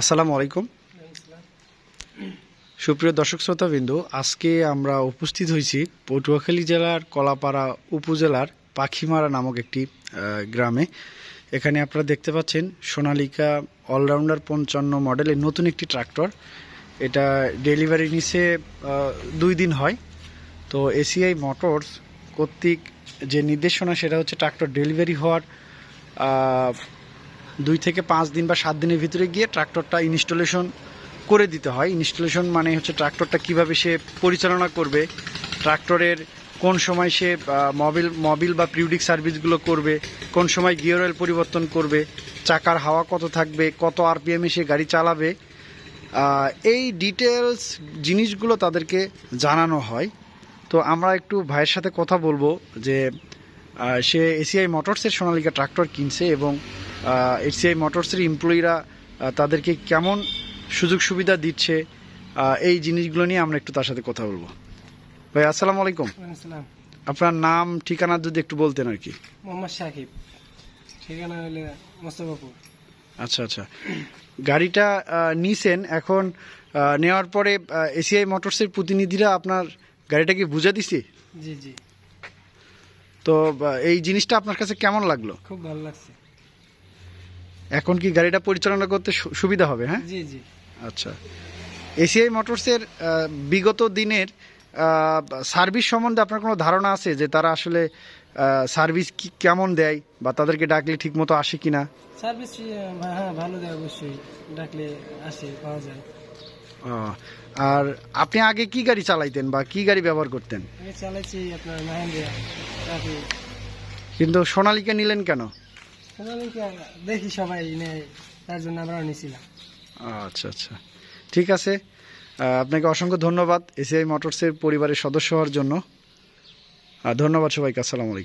আসসালামু আলাইকুম। সুপ্রিয় দর্শক শ্রোতাবিন্দু, আজকে আমরা উপস্থিত হয়েছি পটুয়াখালী জেলার কলাপাড়া উপজেলার পাখিমারা নামক একটি গ্রামে। এখানে আপনারা দেখতে পাচ্ছেন সোনালিকা অলরাউন্ডার পঞ্চান্ন মডেলের নতুন একটি ট্রাক্টর। এটা ডেলিভারি নিচে দুই দিন হয়। তো এসিআই মোটরস কর্তৃক যে নির্দেশনা, সেটা হচ্ছে ট্রাক্টর ডেলিভারি হওয়ার দুই থেকে পাঁচ দিন বা সাত দিনের ভিতরে গিয়ে ট্রাক্টরটা ইনস্টলেশন করে দিতে হয়। ইনস্টলেশন মানে হচ্ছে ট্রাক্টরটা কীভাবে সে পরিচালনা করবে, ট্রাক্টরের কোন সময় সে মবিল মবিল বা পিউডিক সার্ভিসগুলো করবে, কোন সময় গিয়ার অয়েল পরিবর্তন করবে, চাকার হাওয়া কত থাকবে, কত আরপিএমে সে গাড়ি চালাবে এই ডিটেলস জিনিসগুলো তাদেরকে জানানো হয়। তো আমরা একটু ভাইয়ের সাথে কথা বলব যে সে এসিআই মোটরসের সোনালিকা ট্রাক্টর কিনছে এবং এসিআই মোটরসের এমপ্লয়িরা তাদেরকে কেমন সুযোগ সুবিধা দিচ্ছে এই জিনিসগুলো নিয়ে আমরা একটু তার সাথে কথা বলব। ভাই আসসালামু আলাইকুম। আপনার নাম ঠিকানা যদি একটু বলতেন আর কি। মোহাম্মদ সাকিব। ঠিকানা হলে মোস্তফাপুর। আচ্ছা আচ্ছা। গাড়িটা নিছেন। এখন নেওয়ার পরে এসিআই মোটরসের প্রতিনিধিরা আপনার গাড়িটাকে বুঝা দিছে? জি জি। তো এই জিনিসটা আপনার কাছে কেমন লাগল? খুব ভালো লাগছে। এখন কি গাড়িটা পরিচালনা করতে সুবিধা হবে হ্যাঁ? জি জি। আচ্ছা। এসিআই মোটরসের বিগত দিনের সার্ভিস সম্বন্ধে আপনার কোনো ধারণা আছে যে তারা আসলে সার্ভিস কি কেমন দেয় বা তাদেরকে ডাকলে ঠিক মতো আসে কিনা? সার্ভিস হ্যাঁ ভালো দেয় অবশ্যই। ডাকলে আসে পাওয়া যায়। আর আপনি আগে কি গাড়ি চালাইতেন বা কি গাড়ি ব্যবহার করতেন? আপনার কিন্তু সোনালিকা নিলেন কেন? সোনালিকা দেখি সবাই নেয় তার জন্য আমরাও নিয়েছিলাম আচ্ছা আচ্ছা। ঠিক আছে। আপনাকে অসংখ্য ধন্যবাদ এসিআই মোটরসের পরিবারের সদস্য হওয়ার জন্য। আর ধন্যবাদ সবাইকে আসসালামু আলাইকুম।